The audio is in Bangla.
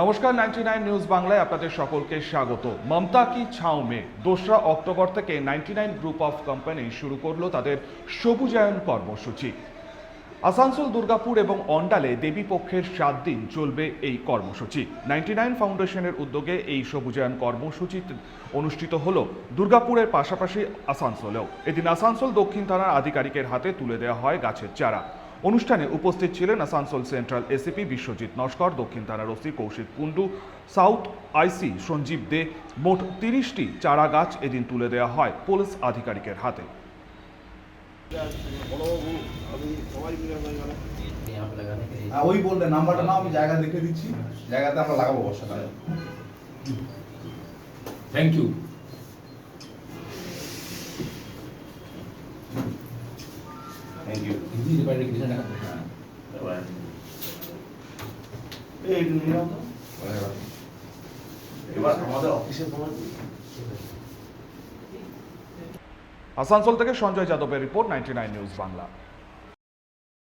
নমস্কার নাইনটি নাইন নিউজ বাংলায় আপনাদের সকলকে স্বাগত। মমতা কি ছাও মে দোসরা অক্টোবর থেকে ninety nine group of company শুরু করল তাদের সবুজায়ন কর্মসূচি। আসানসোল, দুর্গাপুর এবং অন্ডালে দেবী পক্ষের সাত দিন চলবে এই কর্মসূচি। নাইনটি নাইন ফাউন্ডেশনের উদ্যোগে এই সবুজায়ন কর্মসূচি অনুষ্ঠিত হল দুর্গাপুরের পাশাপাশি আসানসোলেও। এদিন আসানসোল দক্ষিণ থানার আধিকারিকের হাতে তুলে দেওয়া হয় গাছের চারা। অনুষ্ঠানে উপস্থিত ছিলেন আসানসোল সেন্ট্রাল এসিপি বিশ্বজিৎ নস্কর দক্ষিণ থানার OC Kaushik Kundu south IC Sanjib Dey. মোট তিরিশটি চারা গাছ এদিন তুলে দেওয়া হয় পুলিশ আধিকারিকের হাতে। হ্যাঁ, ওই বললে নাম্বারটা আমি জায়গা দেখে দিচ্ছি। জায়গাতে আমরা লাগাবো বর্ষাকালে। Thank you thank you Hindi কিছু হ্যাঁ এবার আসানসোল থেকে সঞ্জয় যাদবের রিপোর্ট নাইনটি নিউজ বাংলা